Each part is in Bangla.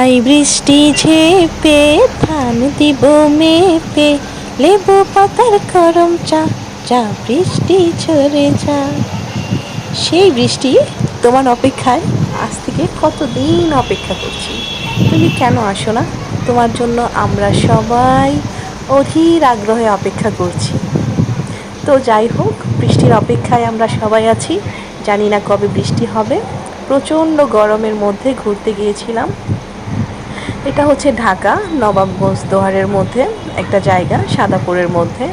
আই বৃষ্টি ঝেপে, ধান দিব মেপে, লেবু পাতার গরম চা চা বৃষ্টি ঝরে যা। সেই বৃষ্টি তোমার অপেক্ষায় আজ থেকে কতদিন অপেক্ষা করছি? তুমি কেন আসো না? তোমার জন্য আমরা সবাই অধীর আগ্রহে অপেক্ষা করছি। তো যাই হোক, বৃষ্টির অপেক্ষায় আমরা সবাই আছি। জানি না কবে বৃষ্টি হবে। প্রচণ্ড গরমের মধ্যে ঘুরতে গিয়েছিলাম। এটা হচ্ছে ঢাকা, নবাবগঞ্জ দোহারের মধ্যে, একটা জায়গা, সাদাপুরের মধ্যে,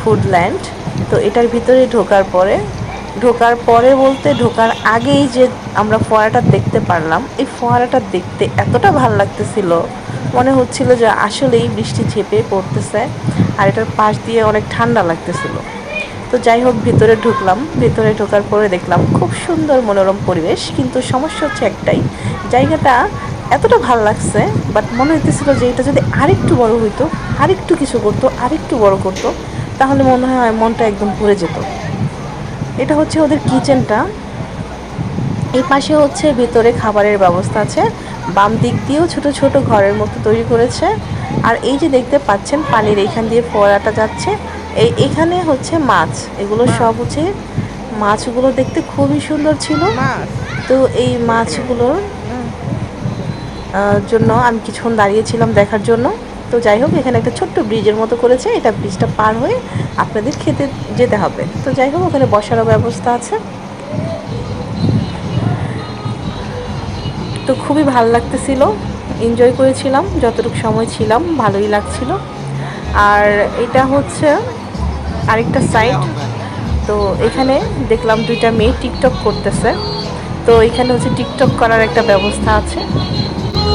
ফুডল্যান্ড। তো এটার ভিতরে ঢোকার পরে ঢোকার পরে বলতে ঢোকার আগেই যে আমরা ফোয়ারাটা দেখতে পারলাম, এই ফোয়ারাটা দেখতে এতটা ভালো লাগতেছিল। মনে হচ্ছিল যে আসলেই বৃষ্টি ঝেপে পড়তেছে, আর এটার পাশ দিয়ে অনেক ঠান্ডা লাগতেছিল। তো যাই হোক, ভিতরে ঢুকলাম। ভিতরে ঢোকার পরে দেখলাম, খুব সুন্দর মনোরম পরিবেশ, কিন্তু সমস্যা হচ্ছে একটাই, জায়গাটা এতটা ভালো লাগছে বাট মনে হইতেছিল যে এটা যদি আরেকটু বড় হইতো আরেকটু কিছু করতো আরেকটু বড় করতো তাহলে মনে হয় মনটা একদম ভরে যেত। এটা হচ্ছে ওদের কিচেনটা। এই পাশে হচ্ছে ভিতরে খাবারের ব্যবস্থা আছে। বাম দিক দিয়েও ছোট ছোট ঘরের মতো তৈরি করেছে। আর এই যে দেখতে পাচ্ছেন পানির এইখান দিয়ে ফোয়ারাটা যাচ্ছে। এই এখানে হচ্ছে মাছ। এগুলো সব হচ্ছে মাছগুলো দেখতে খুবই সুন্দর ছিল। তো এই মাছগুলোর জন্য আমি কিছুক্ষণ দাঁড়িয়েছিলাম দেখার জন্য। তো যাই হোক, এখানে একটা ছোট্ট ব্রিজের মতো করেছে। এটা ব্রিজটা পার হয়ে আপনাদের খেতে যেতে হবে। তো যাই হোক, ওখানে বসারও ব্যবস্থা আছে। তো খুবই ভালো লাগতেছিল। এনজয় করেছিলাম, যতটুকু সময় ছিলাম, ভালোই লাগছিল। আর এটা হচ্ছে আরেকটা সাইড তো এখানে দেখলাম দুইটা মেয়ে টিকটক করতেছে। তো এখানে হচ্ছে টিকটক করার একটা ব্যবস্থা আছে।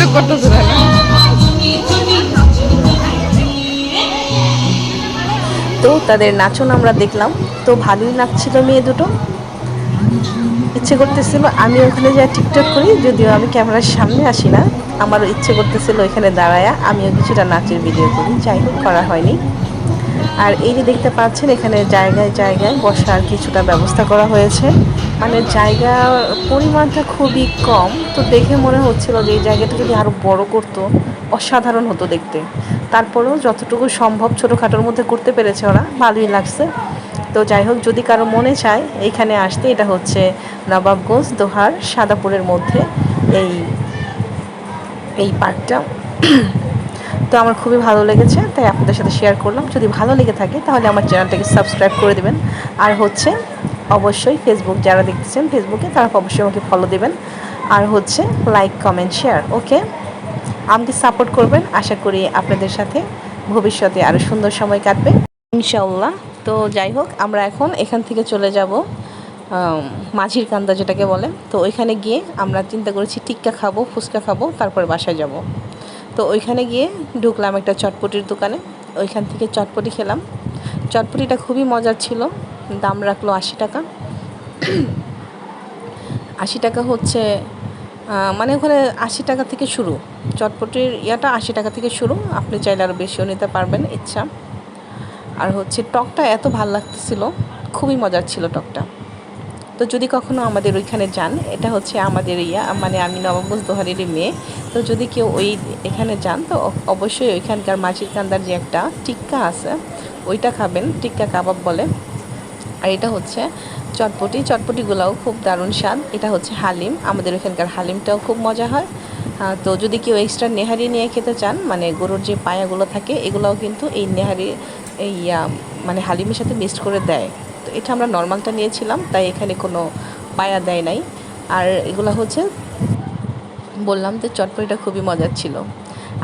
টিকটক করতেছে না? তো তাদের নাচন আমরা দেখলাম। তো ভালোই লাগছিল মেয়ে দুটো। ইচ্ছে করতেছিল, আমি ওখানে যা টিকটক করি, যদিও আমি ক্যামেরার সামনে আসি না। আমারও ইচ্ছে করতেছিল ওইখানে দাঁড়ায়া, আমিও কিছুটা নাচের ভিডিও করি, যাই হোক, করা হয়নি। আর এই যে দেখতে পাচ্ছেন, এখানে জায়গায় জায়গায় বসার কিছুটা ব্যবস্থা করা হয়েছে। মানে জায়গার পরিমাণটা খুবই কম। তো দেখে মনে হচ্ছিল যে এই জায়গাটা যদি আরও বড় করতো, অসাধারণ হতো দেখতে। তারপরেও যতটুকু সম্ভব ছোটোখাটোর মধ্যে করতে পেরেছে ওরা, ভালোই লাগছে। তো যাই হোক, যদি কারও মনে চায় এইখানে আসতে এটা হচ্ছে নবাবগঞ্জ দোহার সাদাপুরের মধ্যে এই এই পার্কটা। তো আমার খুবই ভালো লেগেছে, তাই আপনাদের সাথে শেয়ার করলাম। যদি ভালো লেগে থাকে, তাহলে আমার চ্যানেলটাকে সাবস্ক্রাইব করে দেবেন। আর হচ্ছে অবশ্যই ফেসবুক যারা দেখতেছেন ফেসবুকে তারা অবশ্যই আমাকে ফলো দেবেন। আর হচ্ছে লাইক কমেন্ট শেয়ার ওকে আমাকে সাপোর্ট করবেন। আশা করি আপনাদের সাথে ভবিষ্যতে আরও সুন্দর সময় কাটবে। ইনশাল্লাহ তো যাই হোক, আমরা এখন এখান থেকে চলে যাব মাঝির কান্দা যেটাকে বলে। তো ওইখানে গিয়ে আমরা চিন্তা করেছি টিক্কা খাব, ফুচকা খাব, তারপর বাসায় যাব। তো ওইখানে গিয়ে ঢুকলাম একটা চটপটির দোকানে। ওইখান থেকে চটপটি খেলাম। চটপটিটা খুবই মজার ছিল। দাম রাখল আশি টাকা। আশি টাকা হচ্ছে মানে ওখানে আশি টাকা থেকে শুরু। চটপটির ইয়াটা আশি টাকা থেকে শুরু। আপনি চাইলে আরও বেশিও নিতে পারবেন, ইচ্ছা। আর হচ্ছে টকটা এত ভালো লাগতেছিল, খুবই মজার ছিল টকটা। তো যদি কখনো আমাদের ওইখানে যান, এটা হচ্ছে আমাদের ইয়া মানে আমি নবাবগঞ্জ দোহারেরই মেয়ে। তো যদি কেউ ওই এখানে যান, তো অবশ্যই ওইখানকার মাছির কান্দার যে একটা টিক্কা আছে, ওইটা খাবেন। টিক্কা কাবাব বলে। আর এটা হচ্ছে চটপটি। চটপটিগুলোও খুব দারুণ স্বাদ। এটা হচ্ছে হালিম। আমাদের এখানকার হালিমটাও খুব মজা হয়। তো যদি কেউ এক্সট্রা নেহারি নিয়ে খেতে চান মানে গরুর যে পায়াগুলো থাকে, এগুলোও কিন্তু এই নেহারি, এই মানে হালিমের সাথে মিক্সড করে দেয়। তো এটা আমরা নর্মালটা নিয়েছিলাম, তাই এখানে কোনো পায়া দেয় নাই। আর এগুলো হচ্ছে, বললাম যে চটপটিটা খুবই মজার ছিল।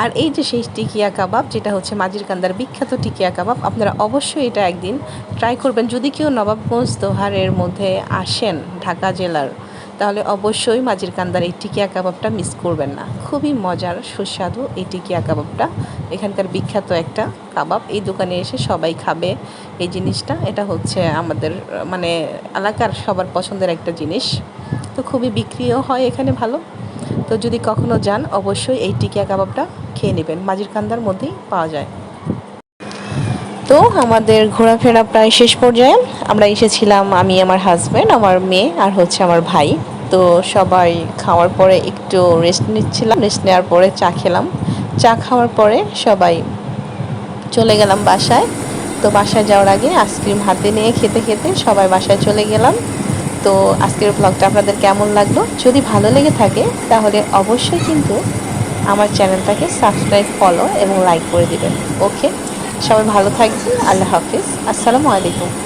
আর এই যে সেই টিকিয়া কাবাব, যেটা হচ্ছে মাজির কান্দার বিখ্যাত টিকিয়া কাবাব, আপনারা অবশ্যই এটা একদিন ট্রাই করবেন। যদি কেউ নবাবগঞ্জ দোহারের মধ্যে আসেন ঢাকা জেলার, তাহলে অবশ্যই মাঝিরকান্দার এই টিকিয়া কাবাবটা মিস করবেন না। খুবই মজার, সুস্বাদু এই টিকিয়া কাবাবটা। এখানকার বিখ্যাত একটা কাবাব। এই দোকানে এসে সবাই খাবে এই জিনিসটা। এটা হচ্ছে আমাদের মানে এলাকার সবার পছন্দের একটা জিনিস। তো খুবই বিক্রিও হয় এখানে ভালো। তো যদি কখনো যান, অবশ্যই এই টিকিয়া কাবাবটা খেয়ে নেবেন। মাঝির কান্দার মধ্যেই পাওয়া যায়। তো আমাদের ঘোরাফেরা প্রায় শেষ পর্যায়ে। আমরা এসেছিলাম আমি, আমার হাজব্যান্ড আমার মেয়ে আর হচ্ছে আমার ভাই। তো সবাই খাওয়ার পরে একটু রেস্ট নিচ্ছিলাম। রেস্ট নেওয়ার পরে চা খেলাম। চা খাওয়ার পরে সবাই চলে গেলাম বাসায়। তো বাসায় যাওয়ার আগে আইসক্রিম হাতে নিয়ে খেতে খেতে সবাই বাসায় চলে গেলাম। তো আজকের ব্লগটা আপনাদের কেমন লাগল? যদি ভালো লেগে থাকে, তাহলে অবশ্যই কিন্তু আমার চ্যানেলটাকে সাবস্ক্রাইব ফলো এবং লাইক করে দিবেন। ওকে সবাই ভালো থাকবেন। আল্লাহ হাফিজ। আসসালামু আলাইকুম।